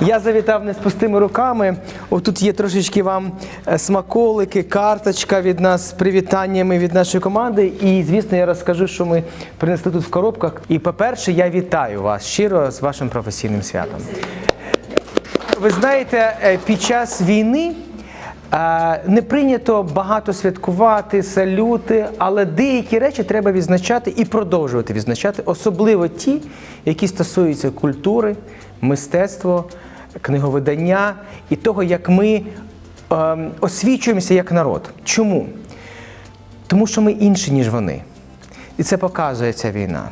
Я завітав не з пустими руками. Отут є трошечки вам е, смаколики, карточка від нас з привітаннями від нашої команди. І, звісно, я розкажу, що ми принесли тут в коробках. І, по-перше, я вітаю вас щиро з вашим професійним святом. Ви знаєте, е, під час війни не прийнято багато святкувати, салюти, але деякі речі треба відзначати і продовжувати відзначати, особливо ті, які стосуються культури, мистецтва, книговидання і того, як ми е, освічуємося як народ. Чому? Тому що ми інші, ніж вони. І це показує ця війна.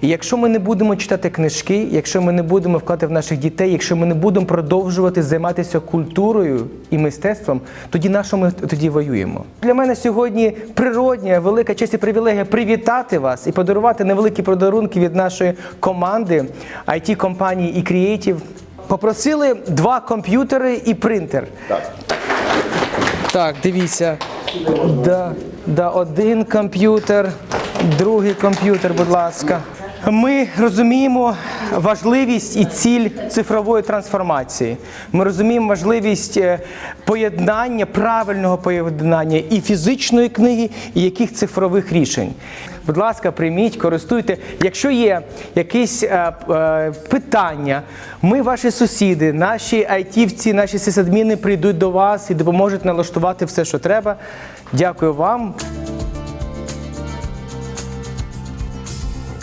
І якщо ми не будемо читати книжки, якщо ми не будемо вкладати в наших дітей, якщо ми не будемо продовжувати займатися культурою і мистецтвом, тоді на що ми тоді воюємо? Для мене сьогодні природня, велика честь і привілегія привітати вас і подарувати невеликі подарунки від нашої команди it компанії і Creative. Попросили два комп'ютери і принтер. Так, дивіться. Да, да, один комп'ютер, другий комп'ютер, будь ласка. Ми розуміємо важливість і ціль цифрової трансформації. Ми розуміємо важливість е, поєднання, правильного поєднання і фізичної книги, і яких цифрових рішень. Будь ласка, прийміть, користуйте. Якщо є якісь е, е, питання, ми, ваші сусіди, наші айтівці, наші сисадміни прийдуть до вас і допоможуть налаштувати все, що треба. Дякую вам.